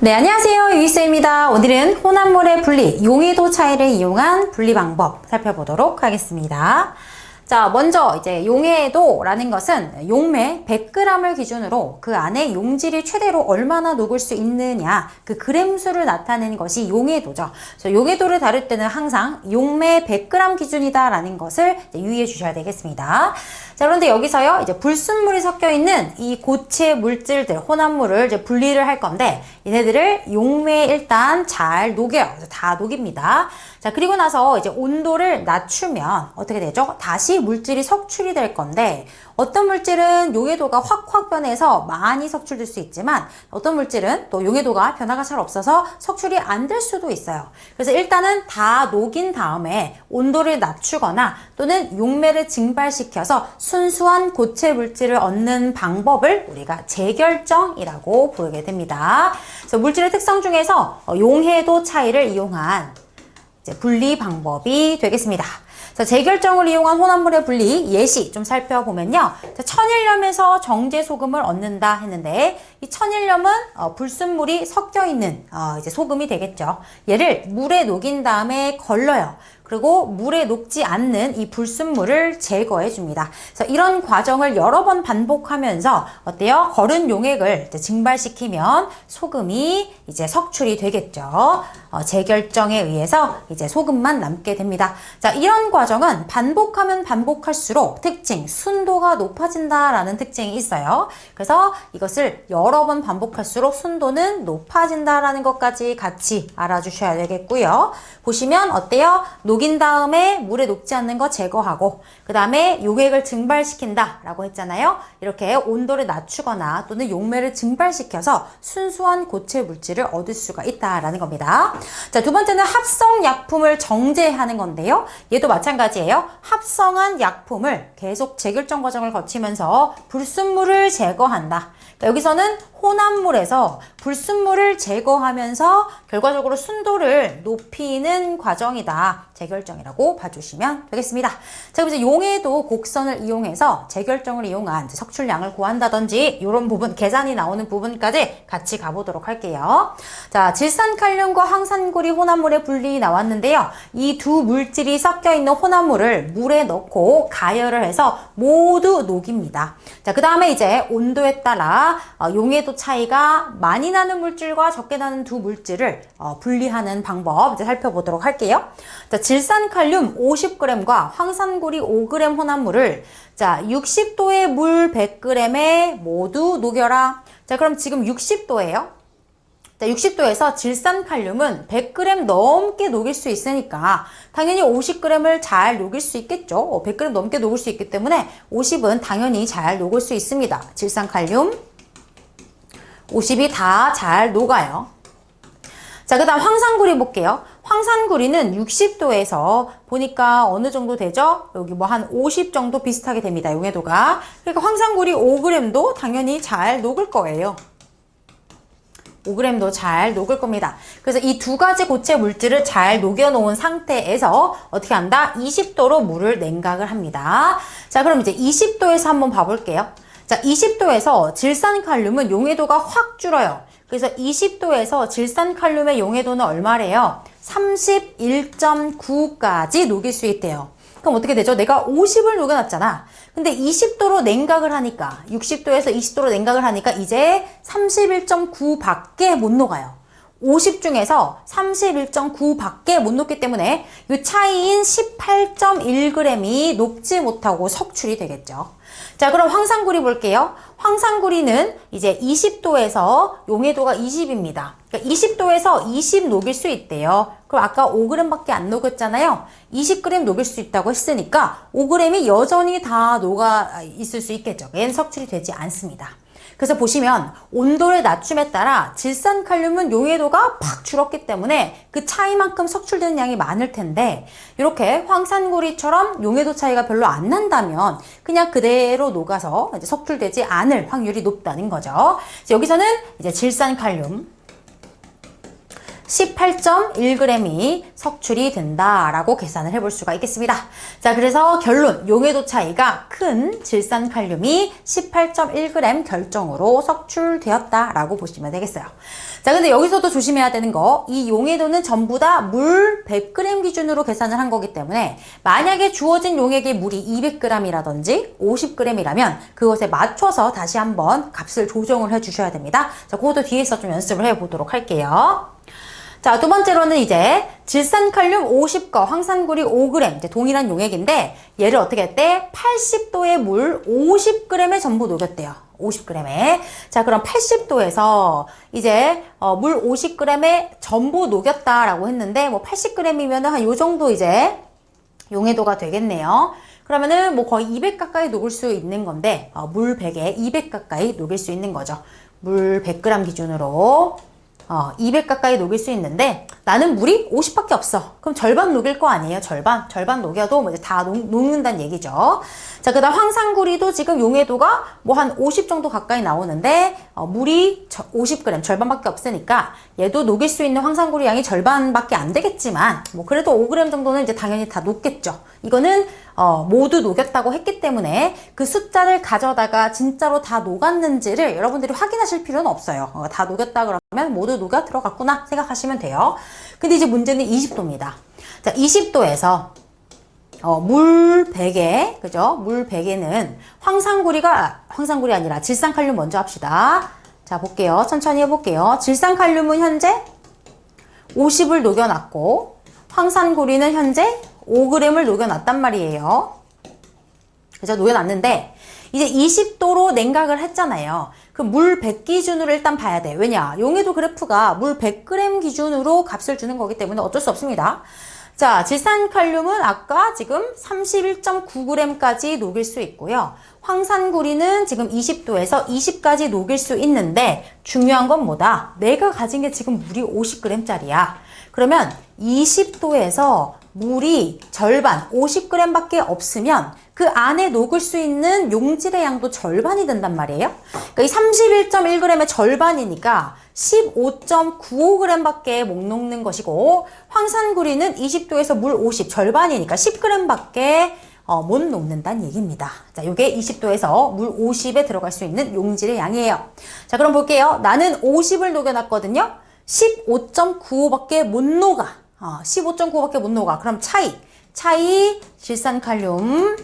네, 안녕하세요. 유이쌤입니다. 오늘은 혼합물의 분리, 용해도 차이를 이용한 분리 방법 살펴보도록 하겠습니다. 자, 먼저 이제 용해도라는 것은 용매 100g을 기준으로 그 안에 용질이 최대로 얼마나 녹을 수 있느냐, 그 그램수를 나타내는 것이 용해도죠. 그래서 용해도를 다룰 때는 항상 용매 100g 기준이다라는 것을 이제 유의해 주셔야 되겠습니다. 자, 그런데 여기서요, 이제 불순물이 섞여 있는 이 고체 물질들, 혼합물을 이제 분리를 할 건데, 얘네들을 용매에 일단 잘 녹여요. 다 녹입니다. 자, 그리고 나서 이제 온도를 낮추면 어떻게 되죠? 다시 물질이 석출이 될 건데, 어떤 물질은 용해도가 확확 변해서 많이 석출될 수 있지만, 어떤 물질은 또 용해도가 변화가 잘 없어서 석출이 안 될 수도 있어요. 그래서 일단은 다 녹인 다음에 온도를 낮추거나 또는 용매를 증발시켜서 순수한 고체 물질을 얻는 방법을 우리가 재결정이라고 부르게 됩니다. 그래서 물질의 특성 중에서 어, 용해도 차이를 이용한 분리 방법이 되겠습니다. 자, 재결정을 이용한 혼합물의 분리 예시 좀 살펴보면요. 자, 천일염에서 정제 소금을 얻는다 했는데 이 천일염은 어, 불순물이 섞여 있는 어, 이제 소금이 되겠죠. 얘를 물에 녹인 다음에 걸러요. 그리고 물에 녹지 않는 이 불순물을 제거해 줍니다. 그래서 이런 과정을 여러 번 반복하면서 어때요? 거른 용액을 이제 증발시키면 소금이 이제 석출이 되겠죠. 어, 재결정에 의해서 이제 소금만 남게 됩니다. 자, 이런 과정은 반복하면 반복할수록 특징, 순도가 높아진다라는 특징이 있어요. 그래서 이것을 여러 번 반복할수록 순도는 높아진다라는 것까지 같이 알아주셔야 되겠고요. 보시면 어때요? 녹인 다음에 물에 녹지 않는 거 제거하고 그 다음에 용액을 증발시킨다 라고 했잖아요. 이렇게 온도를 낮추거나 또는 용매를 증발시켜서 순수한 고체 물질을 얻을 수가 있다라는 겁니다. 자, 두 번째는 합성 약품을 정제하는 건데요. 얘도 마찬가지예요. 합성한 약품을 계속 재결정 과정을 거치면서 불순물을 제거한다. 여기서는 혼합물에서 불순물을 제거하면서 결과적으로 순도를 높이는 과정이다. 재결정이라고 봐주시면 되겠습니다. 자, 그럼 이제 용해도 곡선을 이용해서 재결정을 이용한 석출량을 구한다든지 이런 부분, 계산이 나오는 부분까지 같이 가보도록 할게요. 자, 질산칼륨과 황산고리 혼합물의 분리 나왔는데요. 이 두 물질이 섞여 있는 혼합물을 물에 넣고 가열을 해서 모두 녹입니다. 자, 그 다음에 이제 온도에 따라 어, 용해도 차이가 많이 나는 물질과 적게 나는 두 물질을 어, 분리하는 방법 이제 살펴보도록 할게요. 자, 질산칼륨 50g과 황산고리 5g 혼합물을 자, 60도의 물 100g에 모두 녹여라. 자, 그럼 지금 60도예요. 자, 60도에서 질산칼륨은 100g 넘게 녹일 수 있으니까 당연히 50g을 잘 녹일 수 있겠죠. 100g 넘게 녹을 수 있기 때문에 50은 당연히 잘 녹을 수 있습니다. 질산칼륨 50이 다 잘 녹아요. 자, 그 다음 황산구리 볼게요. 황산구리는 60도에서 보니까 어느 정도 되죠? 여기 뭐 한 50 정도 비슷하게 됩니다. 용해도가. 그러니까 황산구리 5g도 당연히 잘 녹을 거예요. 5g도 잘 녹을 겁니다. 그래서 이 두 가지 고체 물질을 잘 녹여 놓은 상태에서 어떻게 한다? 20도로 물을 냉각을 합니다. 자, 그럼 이제 20도에서 한번 봐볼게요. 자, 20도에서 질산칼륨은 용해도가 확 줄어요. 그래서 20도에서 질산칼륨의 용해도는 얼마래요? 31.9까지 녹일 수 있대요. 그럼 어떻게 되죠? 내가 50을 녹여놨잖아. 근데 20도로 냉각을 하니까 60도에서 20도로 냉각을 하니까 이제 31.9밖에 못 녹아요. 50 중에서 31.9밖에 못 녹기 때문에 이 차이인 18.1g이 녹지 못하고 석출이 되겠죠. 자, 그럼 황산구리 볼게요. 황산구리는 이제 20도에서 용해도가 20입니다. 그러니까 20도에서 20 녹일 수 있대요. 그럼 아까 5g밖에 안 녹였잖아요. 20g 녹일 수 있다고 했으니까 5g이 여전히 다 녹아 있을 수 있겠죠. 얘는 석출이 되지 않습니다. 그래서 보시면 온도를 낮춤에 따라 질산칼륨은 용해도가 팍 줄었기 때문에 그 차이만큼 석출되는 양이 많을 텐데 이렇게 황산구리처럼 용해도 차이가 별로 안 난다면 그냥 그대로 녹아서 석출되지 않을 확률이 높다는 거죠. 여기서는 이제 질산칼륨 18.1g이 석출이 된다라고 계산을 해볼 수가 있겠습니다. 자, 그래서 결론, 용해도 차이가 큰 질산 칼륨이 18.1g 결정으로 석출되었다라고 보시면 되겠어요. 자, 근데 여기서도 조심해야 되는 거, 이 용해도는 전부 다 물 100g 기준으로 계산을 한 거기 때문에 만약에 주어진 용액의 물이 200g이라든지 50g이라면 그것에 맞춰서 다시 한번 값을 조정을 해 주셔야 됩니다. 자, 그것도 뒤에서 좀 연습을 해 보도록 할게요. 자, 두 번째로는 이제 질산칼륨 50거, 황산구리 5g, 이제 동일한 용액인데 얘를 어떻게 했대? 80도의 물 50g에 전부 녹였대요. 50g에. 자, 그럼 80도에서 이제 어, 물 50g에 전부 녹였다라고 했는데 뭐 80g이면 한 요 정도 이제 용해도가 되겠네요. 그러면은 뭐 거의 200 가까이 녹을 수 있는 건데 어, 물 100에 200 가까이 녹일 수 있는 거죠. 물 100g 기준으로 어, 200 가까이 녹일 수 있는데 나는 물이 50밖에 없어. 그럼 절반 녹일 거 아니에요? 절반. 절반 녹여도 뭐 이제 다 녹, 녹는다는 얘기죠. 자, 그 다음 황산구리도 지금 용해도가 뭐 한 50 정도 가까이 나오는데 어, 물이 50g 절반밖에 없으니까 얘도 녹일 수 있는 황산구리 양이 절반밖에 안 되겠지만 뭐 그래도 5g 정도는 이제 당연히 다 녹겠죠. 이거는 어, 모두 녹였다고 했기 때문에 그 숫자를 가져다가 진짜로 다 녹았는지를 여러분들이 확인하실 필요는 없어요. 어, 다 녹였다 그러면 모두 녹아 들어갔구나 생각하시면 돼요. 근데 이제 문제는 20도입니다. 자, 20도에서 어, 물 100에, 그죠? 물 100에는 황산구리가, 황산구리 아니라 질산칼륨 먼저 합시다. 자, 볼게요. 천천히 해볼게요. 질산칼륨은 현재 50을 녹여놨고, 황산구리는 현재 5g을 녹여놨단 말이에요. 그죠? 녹여놨는데, 이제 20도로 냉각을 했잖아요. 그 물 100 기준으로 일단 봐야 돼. 왜냐? 용해도 그래프가 물 100g 기준으로 값을 주는 거기 때문에 어쩔 수 없습니다. 자, 질산칼륨은 아까 지금 31.9g까지 녹일 수 있고요. 황산구리는 지금 20도에서 20까지 녹일 수 있는데 중요한 건 뭐다? 내가 가진 게 지금 물이 50g짜리야. 그러면 20도에서 물이 절반 50g밖에 없으면 그 안에 녹을 수 있는 용질의 양도 절반이 된단 말이에요. 그러니까 이 31.1g의 절반이니까 15.95g밖에 못 녹는 것이고 황산구리는 20도에서 물 50 절반이니까 10g밖에 어, 못 녹는다는 얘기입니다. 자, 이게 20도에서 물 50에 들어갈 수 있는 용질의 양이에요. 자, 그럼 볼게요. 나는 50을 녹여놨거든요. 15.95밖에 못 녹아. 어, 15.95밖에 못 녹아. 그럼 차이. 차이 질산칼륨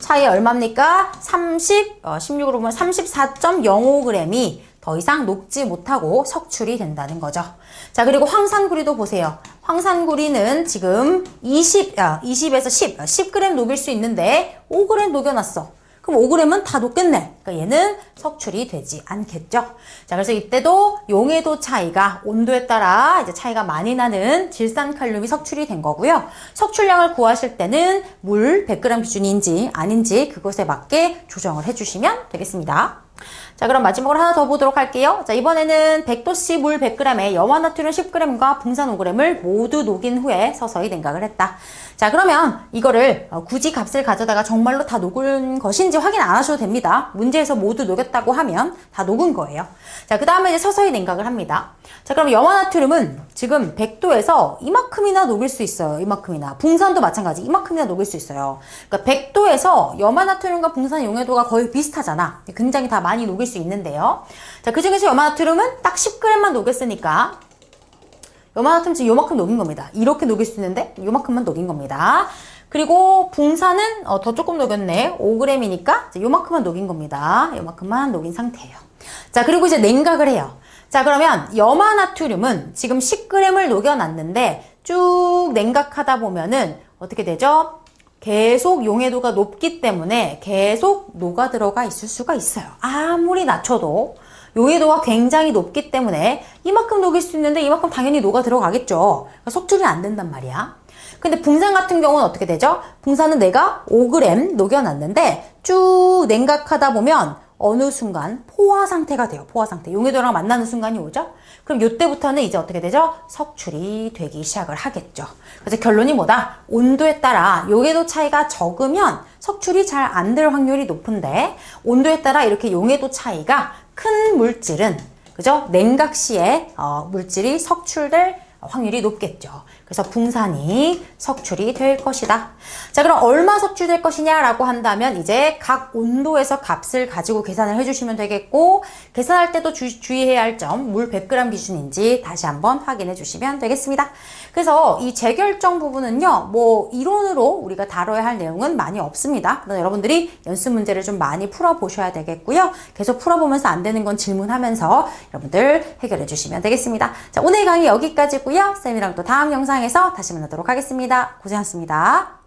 차이 얼마입니까? 30, 어, 16으로 보면 34.05g이 더 이상 녹지 못하고 석출이 된다는 거죠. 자, 그리고 황산구리도 보세요. 황산구리는 지금 20, 아, 20에서 10, 10g 녹일 수 있는데 5g 녹여놨어. 그럼 5g은 다 녹겠네. 그러니까 얘는 석출이 되지 않겠죠. 자, 그래서 이때도 용해도 차이가 온도에 따라 이제 차이가 많이 나는 질산칼륨이 석출이 된 거고요. 석출량을 구하실 때는 물 100g 기준인지 아닌지 그것에 맞게 조정을 해주시면 되겠습니다. 자, 그럼 마지막으로 하나 더 보도록 할게요. 자, 이번에는 100도씨 물 100g에 염화나트륨 10g과 붕산 5g을 모두 녹인 후에 서서히 냉각을 했다. 자, 그러면 이거를 어, 굳이 값을 가져다가 정말로 다 녹은 것인지 확인 안 하셔도 됩니다. 문제에서 모두 녹였다고 하면 다 녹은 거예요. 자, 그 다음에 이제 서서히 냉각을 합니다. 자, 그럼 염화나트륨은 지금 100도에서 이만큼이나 녹일 수 있어요. 이만큼이나. 붕산도 마찬가지. 이만큼이나 녹일 수 있어요. 그러니까 100도에서 염화나트륨과 붕산 용해도가 거의 비슷하잖아. 굉장히 다 많이 녹일 수 있는데요. 자, 그 중에서 염화나트륨은 딱 10g만 녹였으니까 요만큼 지금 요만큼 녹인 겁니다. 이렇게 녹일 수 있는데 요만큼만 녹인 겁니다. 그리고 붕산은 어, 더 조금 녹였네. 5g이니까 요만큼만 녹인 겁니다. 요만큼만 녹인 상태예요. 자, 그리고 이제 냉각을 해요. 자, 그러면 염화나트륨은 지금 10g을 녹여놨는데 쭉 냉각하다 보면은 어떻게 되죠? 계속 용해도가 높기 때문에 계속 녹아 들어가 있을 수가 있어요. 아무리 낮춰도 용해도가 굉장히 높기 때문에 이만큼 녹일 수 있는데 이만큼 당연히 녹아 들어가겠죠. 그러니까 속출이 안 된단 말이야. 근데 붕산 같은 경우는 어떻게 되죠? 붕산은 내가 5g 녹여놨는데 쭉 냉각하다 보면 어느 순간 포화 상태가 돼요. 포화 상태. 용해도랑 만나는 순간이 오죠? 그럼 이때부터는 이제 어떻게 되죠? 석출이 되기 시작을 하겠죠. 그래서 결론이 뭐다? 온도에 따라 용해도 차이가 적으면 석출이 잘 안 될 확률이 높은데 온도에 따라 이렇게 용해도 차이가 큰 물질은 그죠? 냉각 시에 어, 물질이 석출될 확률이 높겠죠. 그래서 붕산이 석출이 될 것이다. 자, 그럼 얼마 석출될 것이냐라고 한다면 이제 각 온도에서 값을 가지고 계산을 해주시면 되겠고 계산할 때도 주, 의해야 할 점 물 100g 기준인지 다시 한번 확인해 주시면 되겠습니다. 그래서 이 재결정 부분은요, 뭐 이론으로 우리가 다뤄야 할 내용은 많이 없습니다. 그래서 여러분들이 연습 문제를 좀 많이 풀어 보셔야 되겠고요. 계속 풀어보면서 안 되는 건 질문하면서 여러분들 해결해 주시면 되겠습니다. 자, 오늘 강의 여기까지고요. 쌤이랑 또 다음 영상에서 다시 만나도록 하겠습니다. 고생하셨습니다.